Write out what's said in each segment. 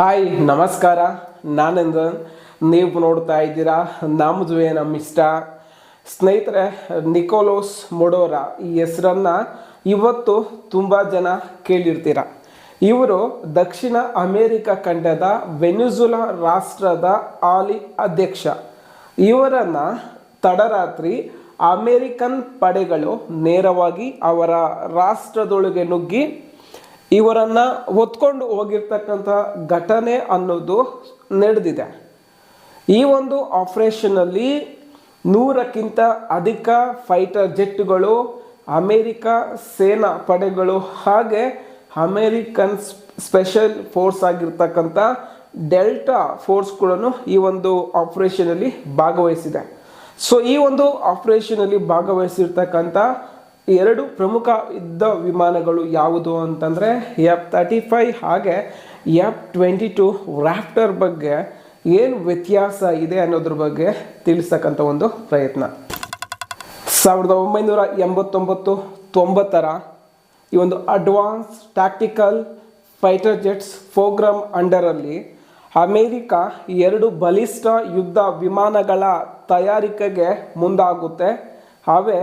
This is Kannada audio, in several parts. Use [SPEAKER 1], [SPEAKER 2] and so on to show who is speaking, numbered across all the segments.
[SPEAKER 1] ಹಾಯ್, ನಮಸ್ಕಾರ. ನಾನಂದನ್ ನೀವು ನೋಡ್ತಾ ಇದ್ದೀರಾ ನಮ್ಮದುವೆ ನಮ್ಮ ಇಷ್ಟ. ಸ್ನೇಹಿತರೆ, ನಿಕೋಲೋಸ್ ಮೊಡೋರ ಈ ಹೆಸರನ್ನ ಇವತ್ತು ತುಂಬ ಜನ ಕೇಳಿರ್ತೀರ. ಇವರು ದಕ್ಷಿಣ ಅಮೇರಿಕ ಖಂಡದ ವೆನಿಜುಲಾ ರಾಷ್ಟ್ರದ ಆಲಿ ಅಧ್ಯಕ್ಷ. ಇವರನ್ನ ತಡರಾತ್ರಿ ಅಮೇರಿಕನ್ ಪಡೆಗಳು ನೇರವಾಗಿ ಅವರ ರಾಷ್ಟ್ರದೊಳಗೆ ನುಗ್ಗಿ ಇವರನ್ನ ಹೊತ್ಕೊಂಡು ಹೋಗಿರ್ತಕ್ಕಂಥ ಘಟನೆ ಅನ್ನೋದು ನಡೆದಿದೆ. ಈ ಒಂದು ಆಪರೇಷನಲ್ಲಿ ನೂರಕ್ಕಿಂತ ಅಧಿಕ ಫೈಟರ್ ಜೆಟ್ಗಳು ಅಮೇರಿಕ ಸೇನಾ ಪಡೆಗಳು ಹಾಗೆ ಅಮೇರಿಕನ್ ಸ್ಪೆಷಲ್ ಫೋರ್ಸ್ ಆಗಿರ್ತಕ್ಕಂಥ ಡೆಲ್ಟಾ ಫೋರ್ಸ್ಗಳನ್ನು ಈ ಒಂದು ಆಪರೇಷನಲ್ಲಿ ಭಾಗವಹಿಸಿದೆ. ಸೊ ಈ ಒಂದು ಆಪರೇಷನಲ್ಲಿ ಭಾಗವಹಿಸಿರ್ತಕ್ಕಂಥ ಎರಡು ಪ್ರಮುಖ ಯುದ್ಧ ವಿಮಾನಗಳು ಯಾವುದು ಅಂತಂದರೆ ಎಫ್ ತರ್ಟಿ ಫೈವ್ ಹಾಗೆ ಎಫ್ ಟ್ವೆಂಟಿ ಟು ರಾಫ್ಟರ್ ಬಗ್ಗೆ ಏನು ವ್ಯತ್ಯಾಸ ಇದೆ ಅನ್ನೋದ್ರ ಬಗ್ಗೆ ತಿಳಿಸ್ತಕ್ಕಂಥ ಒಂದು ಪ್ರಯತ್ನ. ಸಾವಿರದ ಒಂಬೈನೂರ ಎಂಬತ್ತೊಂಬತ್ತು ತೊಂಬತ್ತರ ಈ ಒಂದು advance tactical fighter jets program ಅಂಡರಲ್ಲಿ America ಎರಡು ಬಲಿಷ್ಠ ಯುದ್ಧ ವಿಮಾನಗಳ ತಯಾರಿಕೆಗೆ ಮುಂದಾಗುತ್ತೆ. ಅವೇ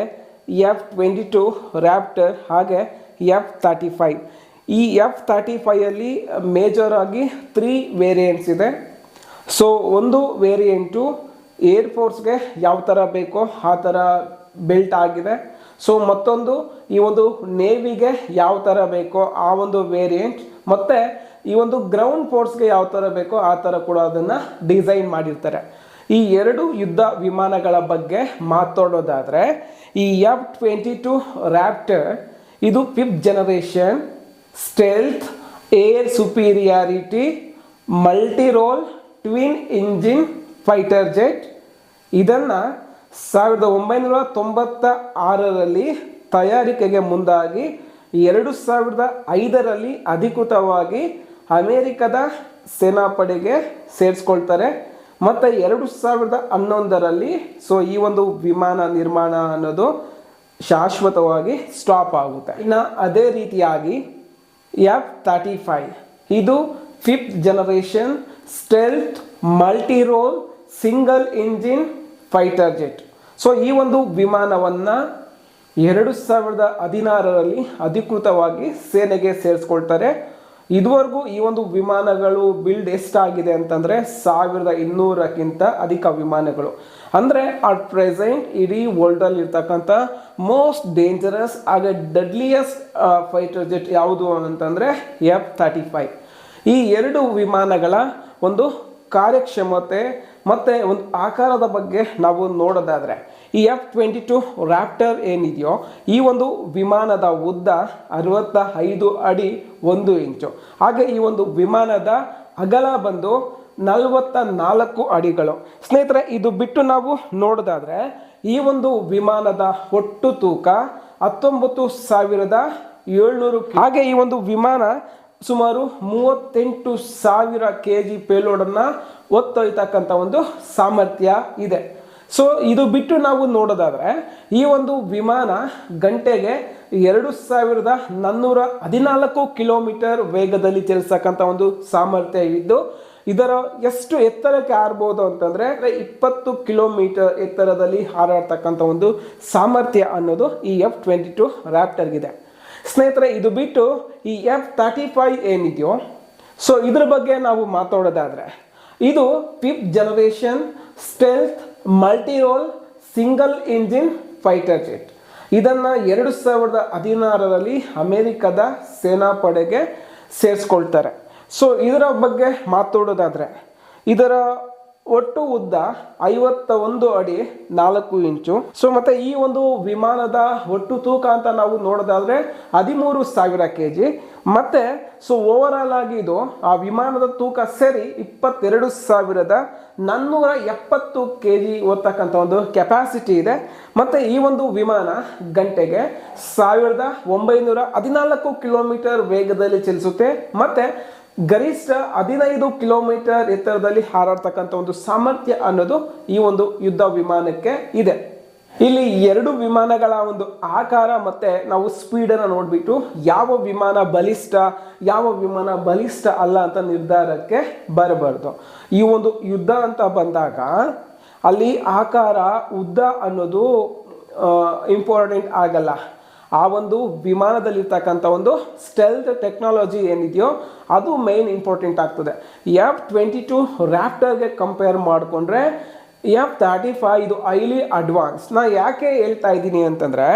[SPEAKER 1] ಎಫ್ ಟ್ವೆಂಟಿ ಟು ರ್ಯಾಪ್ಟರ್ ಹಾಗೆ ಎಫ್ ತರ್ಟಿ ಫೈವ್ ಈ ಎಫ್ ತರ್ಟಿ ಫೈಯಲ್ಲಿ ಆಗಿ ತ್ರೀ ವೇರಿಯಂಟ್ಸ್ ಇದೆ. ಸೊ ಒಂದು ವೇರಿಯಂಟು ಏರ್ ಫೋರ್ಸ್ಗೆ ಯಾವ ಥರ ಬೇಕೋ ಆ ಥರ ಬೆಲ್ಟ್ ಆಗಿದೆ. ಸೊ ಮತ್ತೊಂದು ಈ ಒಂದು ನೇವಿಗೆ ಯಾವ ಥರ ಬೇಕೋ ಆ ಒಂದು ವೇರಿಯಂಟ್ ಮತ್ತು ಈ ಒಂದು ಗ್ರೌಂಡ್ ಫೋರ್ಸ್ಗೆ ಯಾವ ಥರ ಬೇಕೋ ಆ ಥರ ಕೂಡ ಅದನ್ನು ಡಿಸೈನ್ ಮಾಡಿರ್ತಾರೆ. ಈ ಎರಡು ಯುದ್ಧ ವಿಮಾನಗಳ ಬಗ್ಗೆ ಮಾತಾಡೋದಾದರೆ, ಈ ಎಫ್ ಟ್ವೆಂಟಿ ಟು ರ್ಯಾಪ್ಟರ್ ಇದು fifth generation stealth air superiority multirole twin engine fighter jet ಇದನ್ನು ಸಾವಿರದ ಒಂಬೈನೂರ ತೊಂಬತ್ತ ಆರರಲ್ಲಿ ತಯಾರಿಕೆಗೆ ಮುಂದಾಗಿ ಎರಡು ಸಾವಿರದ ಐದರಲ್ಲಿ ಅಧಿಕೃತವಾಗಿ ಅಮೇರಿಕದ ಸೇನಾಪಡೆಗೆ ಸೇರಿಸ್ಕೊಳ್ತಾರೆ. ಮತ್ತು ಎರಡು ಸಾವಿರದ ಹನ್ನೊಂದರಲ್ಲಿ ಸೊ ಈ ಒಂದು ವಿಮಾನ ನಿರ್ಮಾಣ ಅನ್ನೋದು ಶಾಶ್ವತವಾಗಿ ಸ್ಟಾಪ್ ಆಗುತ್ತೆ. ಇನ್ನು ಅದೇ ರೀತಿಯಾಗಿ ಎಫ್ ತರ್ಟಿ ಫೈವ್ ಇದು fifth generation stealth multirole single engine fighter jet so ಈ ಒಂದು ವಿಮಾನವನ್ನು ಎರಡು ಸಾವಿರದ ಹದಿನಾರರಲ್ಲಿ ಅಧಿಕೃತವಾಗಿ ಸೇನೆಗೆ ಸೇರಿಸ್ಕೊಳ್ತಾರೆ. ಇದುವರೆಗೂ ಈ ಒಂದು ವಿಮಾನಗಳು ಬಿಲ್ಡ್ ಎಷ್ಟಾಗಿದೆ ಅಂತಂದರೆ ಸಾವಿರದ ಇನ್ನೂರಕ್ಕಿಂತ ಅಧಿಕ ವಿಮಾನಗಳು. ಅಂದರೆ ಅಟ್ ಪ್ರೆಸೆಂಟ್ ಇಡೀ ವರ್ಲ್ಡಲ್ಲಿ ಇರ್ತಕ್ಕಂಥ ಮೋಸ್ಟ್ ಡೇಂಜರಸ್ ಹಾಗೆ ಡೆಡ್ಲಿಯಸ್ಟ್ ಫೈಟರ್ ಜೆಟ್ ಯಾವುದು ಅಂತಂದರೆ ಎಫ್ ತರ್ಟಿ ಫೈವ್ ಈ ಎರಡು ವಿಮಾನಗಳ ಒಂದು ಕಾರ್ಯಕ್ಷಮತೆ ಮತ್ತು ಒಂದು ಆಕಾರದ ಬಗ್ಗೆ ನಾವು ನೋಡೋದಾದರೆ ಈ ಎಫ್ ಟ್ವೆಂಟಿ ಟು ರ್ಯಾಪ್ಟರ್ ಏನಿದೆಯೋ, ಈ ಒಂದು ವಿಮಾನದ ಉದ್ದ ಅರವತ್ತ ಐದು ಅಡಿ ಒಂದು ಇಂಚು. ಹಾಗೆ ಈ ಒಂದು ವಿಮಾನದ ಅಗಲ ಬಂದು ನಲವತ್ತ ನಾಲ್ಕು ಅಡಿಗಳು. ಸ್ನೇಹಿತರೆ, ಇದು ಬಿಟ್ಟು ನಾವು ನೋಡೋದಾದರೆ, ಈ ಒಂದು ವಿಮಾನದ ಒಟ್ಟು ತೂಕ ಹತ್ತೊಂಬತ್ತು ಸಾವಿರದ ಏಳ್ನೂರು ಹಾಗೆ ಈ ಒಂದು ವಿಮಾನ ಸುಮಾರು ಮೂವತ್ತೆಂಟು ಸಾವಿರ ಕೆ ಜಿ ಪೇಲೋಡನ್ನು ಒತ್ತೊಯ್ತಕ್ಕಂಥ ಒಂದು ಸಾಮರ್ಥ್ಯ ಇದೆ. ಸೊ ಇದು ಬಿಟ್ಟು ನಾವು ನೋಡೋದಾದರೆ, ಈ ಒಂದು ವಿಮಾನ ಗಂಟೆಗೆ ಎರಡು ಸಾವಿರದ ನಾನ್ನೂರ ಹದಿನಾಲ್ಕು ಕಿಲೋಮೀಟರ್ ವೇಗದಲ್ಲಿ ಚಲಿಸ್ತಕ್ಕಂಥ ಒಂದು ಸಾಮರ್ಥ್ಯ ಇದ್ದು, ಇದರ ಎಷ್ಟು ಎತ್ತರಕ್ಕೆ ಹಾರ್ಬೋದು ಅಂತಂದರೆ, ಇಪ್ಪತ್ತು ಕಿಲೋಮೀಟರ್ ಎತ್ತರದಲ್ಲಿ ಹಾರಾಡ್ತಕ್ಕಂಥ ಒಂದು ಸಾಮರ್ಥ್ಯ ಅನ್ನೋದು ಈ ಎಫ್ ಟ್ವೆಂಟಿ ಟು ರ್ಯಾಪ್ಟರ್ಗಿದೆ ಸ್ನೇಹಿತರೆ, ಇದು ಬಿಟ್ಟು ಈ ಎಫ್ ತರ್ಟಿ ಫೈವ್ ಏನಿದೆಯೋ, ಸೊ ಇದ್ರ ಬಗ್ಗೆ ನಾವು ಮಾತಾಡೋದಾದರೆ, ಇದು fifth generation stealth multirole single engine fighter jet ಇದನ್ನು ಎರಡು ಸಾವಿರದ ಹದಿನಾರರಲ್ಲಿ ಅಮೇರಿಕದ ಸೇನಾಪಡೆಗೆ ಸೇರಿಸ್ಕೊಳ್ತಾರೆ. ಸೊ ಇದರ ಬಗ್ಗೆ ಮಾತಾಡೋದಾದರೆ, ಇದರ ಒಟ್ಟು ಉದ್ದ ಐವತ್ತ ಒಂದು ಅಡಿ ನಾಲ್ಕು ಇಂಚು. ಸೊ ಮತ್ತೆ ಈ ಒಂದು ವಿಮಾನದ ಒಟ್ಟು ತೂಕ ಅಂತ ನಾವು ನೋಡೋದಾದ್ರೆ ಹದಿಮೂರು ಸಾವಿರ ಕೆ ಜಿ ಮತ್ತೆ ಸೊ ಓವರ್ ಆಲ್ ಆಗಿ ಇದು ಆ ವಿಮಾನದ ತೂಕ ಸೇರಿ ಇಪ್ಪತ್ತೆರಡು ಸಾವಿರದ ನಾನ್ನೂರ ಎಪ್ಪತ್ತು ಕೆ ಜಿ ಓದ್ತಕ್ಕಂಥ ಒಂದು ಕೆಪಾಸಿಟಿ ಇದೆ. ಮತ್ತು ಈ ಒಂದು ವಿಮಾನ ಗಂಟೆಗೆ ಸಾವಿರದ ಒಂಬೈನೂರ ಹದಿನಾಲ್ಕು ಕಿಲೋಮೀಟರ್ ವೇಗದಲ್ಲಿ ಚಲಿಸುತ್ತೆ. ಮತ್ತು ಗರಿಷ್ಠ ಹದಿನೈದು ಕಿಲೋಮೀಟರ್ ಎತ್ತರದಲ್ಲಿ ಹಾರಾಡ್ತಕ್ಕಂಥ ಒಂದು ಸಾಮರ್ಥ್ಯ ಅನ್ನೋದು ಈ ಒಂದು ಯುದ್ಧ ವಿಮಾನಕ್ಕೆ ಇದೆ. ಇಲ್ಲಿ ಎರಡು ವಿಮಾನಗಳ ಒಂದು ಆಕಾರ ಮತ್ತೆ ನಾವು ಸ್ಪೀಡನ್ನು ನೋಡಿಬಿಟ್ಟು ಯಾವ ವಿಮಾನ ಬಲಿಷ್ಠ, ಯಾವ ವಿಮಾನ ಬಲಿಷ್ಠ ಅಲ್ಲ ಅಂತ ನಿರ್ಧಾರಕ್ಕೆ ಬರಬಾರ್ದು. ಈ ಒಂದು ಯುದ್ಧ ಅಂತ ಬಂದಾಗ ಅಲ್ಲಿ ಆಕಾರ, ಉದ್ದ ಅನ್ನೋದು ಇಂಪಾರ್ಟೆಂಟ್ ಆಗಲ್ಲ. ಆ ಒಂದು ವಿಮಾನದಲ್ಲಿರ್ತಕ್ಕಂಥ ಒಂದು ಸ್ಟೆಲ್ತ್ ಟೆಕ್ನಾಲಜಿ ಏನಿದೆಯೋ ಅದು ಮೇನ್ ಇಂಪಾರ್ಟೆಂಟ್ ಆಗ್ತದೆ. ಎಫ್ ಟ್ವೆಂಟಿ ಟು ರ್ಯಾಪ್ಟರ್ಗೆ ಕಂಪೇರ್ ಮಾಡಿಕೊಂಡ್ರೆ ಎಫ್ ತರ್ಟಿ ಫೈವ್ ಇದು ಐಲಿ ಅಡ್ವಾನ್ಸ್ ನಾ ಯಾಕೆ ಹೇಳ್ತಾ ಇದ್ದೀನಿ ಅಂತಂದರೆ,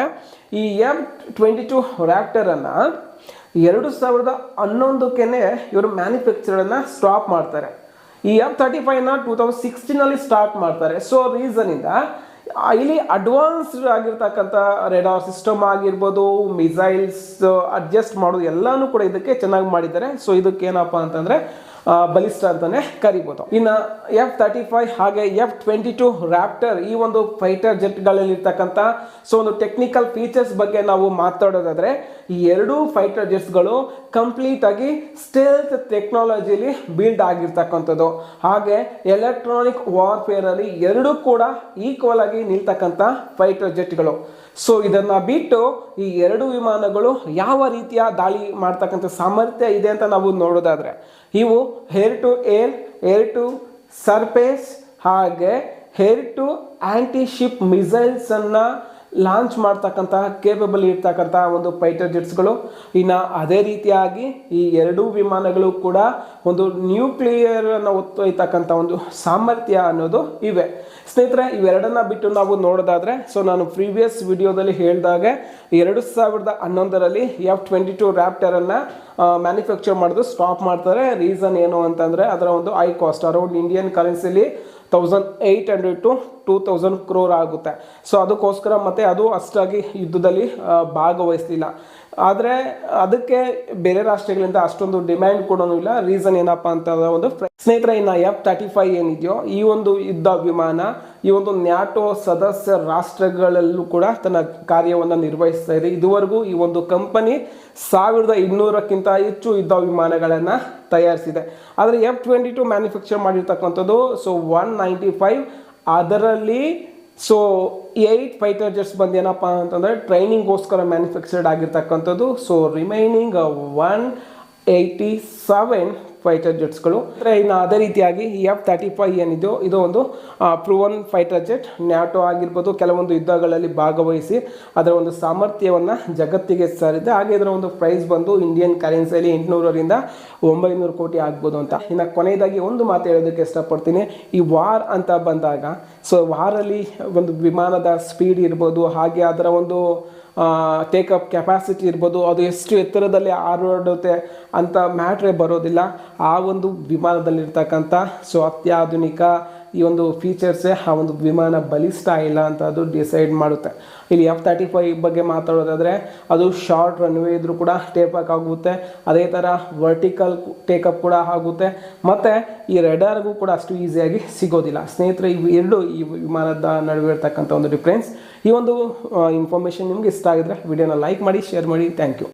[SPEAKER 1] ಈ ಎಫ್ ಟ್ವೆಂಟಿ ಟು ರ್ಯಾಪ್ಟರನ್ನು ಎರಡು ಸಾವಿರದ ಹನ್ನೊಂದಕ್ಕೇ ಇವರು ಮ್ಯಾನುಫ್ಯಾಕ್ಚರನ್ನು ಸ್ಟಾಪ್ ಮಾಡ್ತಾರೆ. ಈ ಎಫ್ ತರ್ಟಿ ಫೈವ್ನ ಟೂ ತೌಸಂಡ್ ಸಿಕ್ಸ್ಟೀನಲ್ಲಿ ಸ್ಟಾರ್ಟ್ ಮಾಡ್ತಾರೆ. ಸೊ ರೀಸನಿಂದ ಇಲ್ಲಿ ಅಡ್ವಾನ್ಸ್ಡ್ ಆಗಿರ್ತಕ್ಕಂಥ ರೆಡಾರ್ ಸಿಸ್ಟಮ್ ಆಗಿರ್ಬೋದು ಮಿಸೈಲ್ಸ್ ಅಡ್ಜಸ್ಟ್ ಮಾಡೋದು ಎಲ್ಲಾನು ಕೂಡ ಇದಕ್ಕೆ ಚೆನ್ನಾಗಿ ಮಾಡಿದ್ದಾರೆ. ಸೊ ಇದಕ್ಕೆ ಏನಪ್ಪ ಅಂತಂದರೆ ಬಲಿಷ್ಠ ಅಂತಾನೆ ಕರಿಬಹುದು ಇನ್ನು ಎಫ್ ತರ್ಟಿ ಫೈವ್ ಹಾಗೆ ಎಫ್ ಟ್ವೆಂಟಿ ಟು ರ್ಯಾಪ್ಟರ್ ಈ ಒಂದು ಫೈಟರ್ ಜೆಟ್ಗಳಲ್ಲಿ ಇರ್ತಕ್ಕಂಥ ಸೊ ಒಂದು ಟೆಕ್ನಿಕಲ್ ಫೀಚರ್ಸ್ ಬಗ್ಗೆ ನಾವು ಮಾತಾಡೋದಾದ್ರೆ, ಈ ಎರಡೂ ಫೈಟರ್ ಜೆಟ್ಸ್ಗಳು ಕಂಪ್ಲೀಟ್ ಆಗಿ ಸ್ಟೆಲ್ತ್ ಟೆಕ್ನಾಲಜಿಲಿ ಬಿಲ್ಡ್ ಆಗಿರ್ತಕ್ಕಂಥದ್ದು. ಹಾಗೆ ಎಲೆಕ್ಟ್ರಾನಿಕ್ ವಾರ್ಫೇರ್ ಅಲ್ಲಿ ಎರಡೂ ಕೂಡ ಈಕ್ವಲ್ ಆಗಿ ನಿಲ್ತಕ್ಕಂತ ಫೈಟರ್ ಜೆಟ್ಗಳು ಸೊ ಇದನ್ನ ಬಿಟ್ಟು ಈ ಎರಡು ವಿಮಾನಗಳು ಯಾವ ರೀತಿಯ ದಾಳಿ ಮಾಡ್ತಕ್ಕಂಥ ಸಾಮರ್ಥ್ಯ ಇದೆ ಅಂತ ನಾವು ನೋಡೋದಾದ್ರೆ ಇವು air to air air to surface ಹಾಗೆ ಹೇರ್ ಟು ಆಂಟಿ ಶಿಪ್ ಮಿಸೈಲ್ಸನ್ನು ಲಾಂಚ್ ಮಾಡ್ತಕ್ಕಂತಹ ಕೇಪಬಲ್ ಇರ್ತಕ್ಕಂಥ ಒಂದು ಫೈಟರ್ ಜೆಟ್ಸ್ಗಳು. ಇನ್ನು ಅದೇ ರೀತಿಯಾಗಿ ಈ ಎರಡೂ ವಿಮಾನಗಳು ಕೂಡ ಒಂದು ನ್ಯೂಕ್ಲಿಯರ್ ಅನ್ನು ಹೊತ್ತೊಯ್ತಕ್ಕಂಥ ಒಂದು ಸಾಮರ್ಥ್ಯ ಅನ್ನೋದು ಇವೆ. ಸ್ನೇಹಿತರೆ, ಇವೆರಡನ್ನ ಬಿಟ್ಟು ನಾವು ನೋಡೋದಾದ್ರೆ ಸೊ ನಾನು ಪ್ರೀವಿಯಸ್ ವಿಡಿಯೋದಲ್ಲಿ ಹೇಳಿದಾಗೆ, ಎರಡು ಸಾವಿರದ ಹನ್ನೊಂದರಲ್ಲಿ ಎಫ್ ಟ್ವೆಂಟಿ ಟು ರ್ಯಾಪ್ಟರನ್ನು ಮ್ಯಾನುಫ್ಯಾಕ್ಚರ್ ಮಾಡೋದು ಸ್ಟಾಪ್ ಮಾಡ್ತಾರೆ. ರೀಸನ್ ಏನು ಅಂತಂದರೆ, ಅದರ ಒಂದು high cost around Indian ಕರೆನ್ಸಿಲಿ thousand eight hundred to two thousand crore ಆಗುತ್ತೆ. ಸೊ ಅದಕ್ಕೋಸ್ಕರ ಮತ್ತೆ ಅದು ಅಷ್ಟಾಗಿ ಯುದ್ಧದಲ್ಲಿ ಭಾಗವಹಿಸಲಿಲ್ಲ. ಆದರೆ ಅದಕ್ಕೆ ಬೇರೆ ರಾಷ್ಟ್ರಗಳಿಂದ ಅಷ್ಟೊಂದು ಡಿಮ್ಯಾಂಡ್ ಕೊಡೋನು ಇಲ್ಲ. ರೀಸನ್ ಏನಪ್ಪ ಅಂತ ಒಂದು ಸ್ನೇಹಿತರೆ, ಇನ್ನು ಎಫ್ ತರ್ಟಿ ಫೈವ್ ಏನಿದೆಯೋ, ಈ ಒಂದು ಯುದ್ಧ ವಿಮಾನ, ಈ ಒಂದು ನ್ಯಾಟೋ ಸದಸ್ಯ ರಾಷ್ಟ್ರಗಳಲ್ಲೂ ಕೂಡ ತನ್ನ ಕಾರ್ಯವನ್ನು ನಿರ್ವಹಿಸ್ತಾ ಇದೆ. ಇದುವರೆಗೂ ಈ ಒಂದು ಕಂಪನಿ ಸಾವಿರದ ಇನ್ನೂರಕ್ಕಿಂತ ಹೆಚ್ಚು ಯುದ್ಧ ವಿಮಾನಗಳನ್ನು ತಯಾರಿಸಿದೆ. ಆದರೆ ಎಫ್ ಟ್ವೆಂಟಿ ಟು ಮ್ಯಾನುಫ್ಯಾಕ್ಚರ್ ಮಾಡಿರ್ತಕ್ಕಂಥದ್ದು ಸೊ ಒನ್ ನೈಂಟಿ ಫೈವ್ ಅದರಲ್ಲಿ ಸೊ ಏಯ್ಟ್ ಫೈಟರ್ ಜೆಟ್ಸ್ ಬಂದು ಏನಪ್ಪ ಅಂತಂದರೆ ಟ್ರೈನಿಂಗ್ಗೋಸ್ಕರ ಮ್ಯಾನುಫ್ಯಾಕ್ಚರ್ಡ್ ಆಗಿರ್ತಕ್ಕಂಥದ್ದು. So remaining one eighty seven fighter ಜೆಟ್ಸ್ಗಳು ಅಂದರೆ ಇನ್ನು ಅದೇ ರೀತಿಯಾಗಿ ಎಫ್ ತರ್ಟಿ ಫೈವ್ ಏನಿದೆಯೋ, ಇದು ಒಂದು ಪ್ರೂವನ್ ಫೈಟರ್ ಜೆಟ್ ನ್ಯಾಟೋ ಆಗಿರ್ಬೋದು, ಕೆಲವೊಂದು ಯುದ್ಧಗಳಲ್ಲಿ ಭಾಗವಹಿಸಿ ಅದರ ಒಂದು ಸಾಮರ್ಥ್ಯವನ್ನು ಜಗತ್ತಿಗೆ ಸಾರಿದೆ. ಹಾಗೆ ಇದರ ಒಂದು ಪ್ರೈಸ್ ಬಂದು ಇಂಡಿಯನ್ ಕರೆನ್ಸಿಯಲ್ಲಿ ಎಂಟುನೂರರಿಂದ ಒಂಬೈನೂರು ಕೋಟಿ ಆಗ್ಬೋದು ಅಂತ. ಇನ್ನು ಕೊನೆಯದಾಗಿ ಒಂದು ಮಾತು ಹೇಳೋದಕ್ಕೆ ಇಷ್ಟಪಡ್ತೀನಿ. ಈ ವಾರ್ ಅಂತ ಬಂದಾಗ ಸೊ ವಾರಲ್ಲಿ ಒಂದು ವಿಮಾನದ ಸ್ಪೀಡ್ ಇರ್ಬೋದು, ಹಾಗೆ ಅದರ ಒಂದು ಟೇಕಪ್ ಕೆಪಾಸಿಟಿ ಇರ್ಬೋದು, ಅದು ಎಷ್ಟು ಎತ್ತರದಲ್ಲಿ ಹಾರಾಡುತ್ತೆ ಅಂತ ಮ್ಯಾಟ್ರೇ ಬರೋದಿಲ್ಲ. ಆ ಒಂದು ವಿಮಾನದಲ್ಲಿರ್ತಕ್ಕಂಥ ಸೊ ಅತ್ಯಾಧುನಿಕ ಈ ಒಂದು ಫೀಚರ್ಸೇ ಆ ಒಂದು ವಿಮಾನ ಬಲಿಷ್ಠ ಇಲ್ಲ ಅಂತ ಅದು ಡಿಸೈಡ್ ಮಾಡುತ್ತೆ. ಇಲ್ಲಿ ಎಫ್ ತರ್ಟಿ ಫೈವ್ ಬಗ್ಗೆ ಮಾತಾಡೋದಾದರೆ, ಅದು ಶಾರ್ಟ್ ರನ್ವೇ ಇದ್ರೂ ಕೂಡ ಟೇಪಾಕ್ ಆಗುತ್ತೆ. ಅದೇ ಥರ ವರ್ಟಿಕಲ್ ಟೇಕಪ್ ಕೂಡ ಆಗುತ್ತೆ. ಮತ್ತು ಈ ರೆಡಾರ್ಗೂ ಕೂಡ ಅಷ್ಟು ಈಸಿಯಾಗಿ ಸಿಗೋದಿಲ್ಲ. ಸ್ನೇಹಿತರೆ, ಇವು ಎರಡು ಈ ವಿಮಾನದ ನಡುವೆ ಇರ್ತಕ್ಕಂಥ ಒಂದು ಡಿಫ್ರೆನ್ಸ್ ಈ ಒಂದು ಇನ್ಫಾರ್ಮೇಷನ್ ನಿಮ್ಗೆ ಇಷ್ಟ ಆಗಿದ್ರೆ ವಿಡಿಯೋನ ಲೈಕ್ ಮಾಡಿ ಶೇರ್ ಮಾಡಿ. Thank you